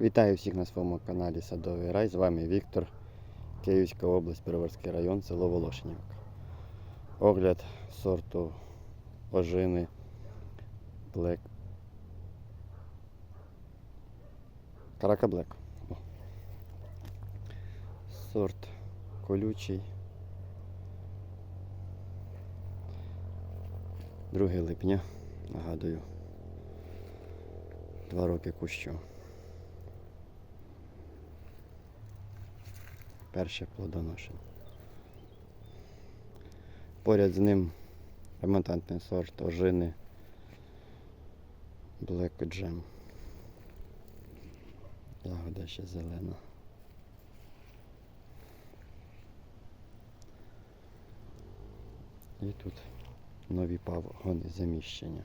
Вітаю всіх на своєму каналі Садовий Рай. З вами Віктор, Київська область, Переверський район, село Волошинівка. Огляд сорту ожини Black. Карака. О. Сорт колючий. 2 липня, нагадую. Два роки кущу. Перше плодоношення. Поряд з ним ремонтантний сорт ожини Black Jam. Ягода ще зелена. І тут нові пагони заміщення.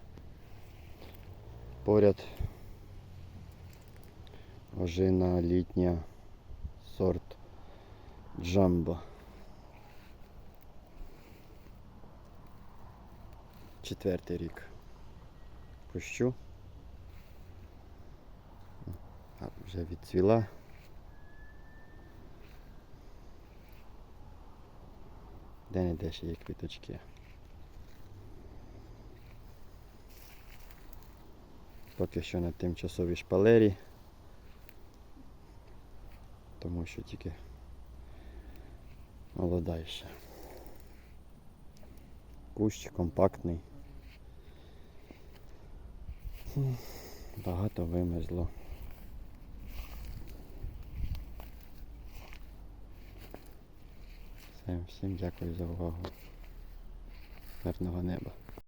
Поряд ожина літня сорт Джамбо. Четвертий рік. Кущу. А, вже відцвіла. Де не де ще є квіточки. Поки що на тимчасовій шпалері. Тому що тільки молода ще. Кущ компактний. Багато вимерзло. Всім дякую за увагу. Мирного неба.